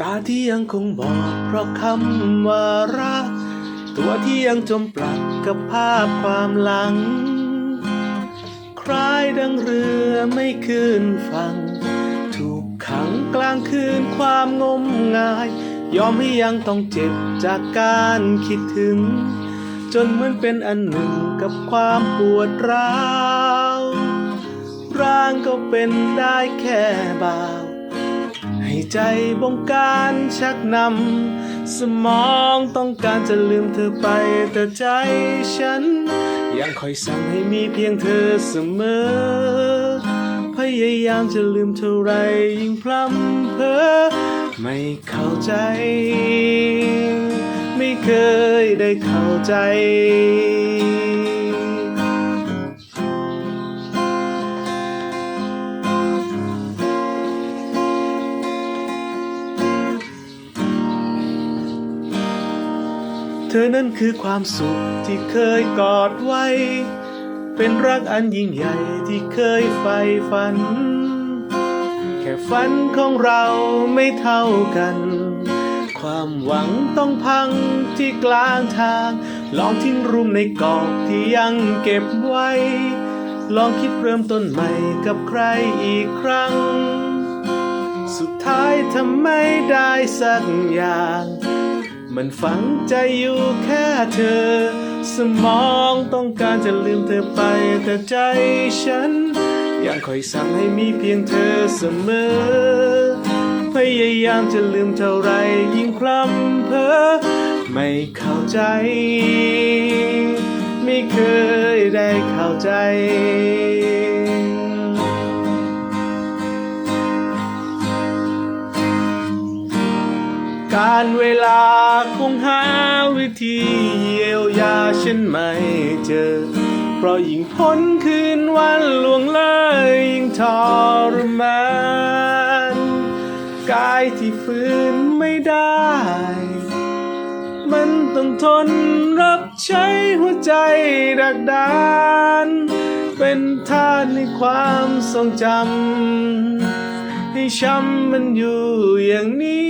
ตาที่ยังคงบอกเพราะคำว่ารัก ตัวที่ยังจมปลักกับภาพความหลัง คล้ายดังเรือไม่คืนฝั่ง ถูกขังกลางคืนความงมงาย ยอมให้ยังต้องเจ็บจากการคิดถึง จนเหมือนเป็นอันหนึ่งกับความปวดร้าว ร่างก็เป็นได้แค่บาว ให้ใจบงการชักนำ สมองต้องการจะลืมเธอไป แต่ใจฉัน ยังคอยสั่งให้มีเพียงเธอเสมอ พยายามจะลืมเท่าไรยิ่งพลัำเพอไม่เข้าใจ ไม่เคยได้เข้าใจ เธอนั้นคือความสุขที่เคยกอดไว้ เป็นรักอันยิ่งใหญ่ที่เคยใฝ่ฝัน แค่ฝันของเราไม่เท่ากัน ความหวังต้องพังที่กลางทาง ลองทิ้งรุมในกอกที่ยังเก็บไว้ ลองคิดเริ่มต้นใหม่กับใครอีกครั้ง สุดท้ายทำไม่ได้สักอย่าง มันฝังใจอยู่แค่เธอ สมองต้องการจะลืมเธอไปแต่ใจฉัน ยังคอยสั่งให้มีเพียงเธอเสมอ พยายามจะลืมเท่าไรยิ่งพลัมเพอไม่เข้าใจ ไม่เคยได้เข้าใจ การเวลาคงหาวิธีเยียวยาฉันไม่เจอ เพราะยิ่งพ้นคืนวันล่วงเลยยิ่งทรมานกายที่ฝืนไม่ได้ มันต้องทนรับใช้หัวใจดักดาน เป็นทาสในความทรงจำให้ช้ำมันอยู่อย่างนี้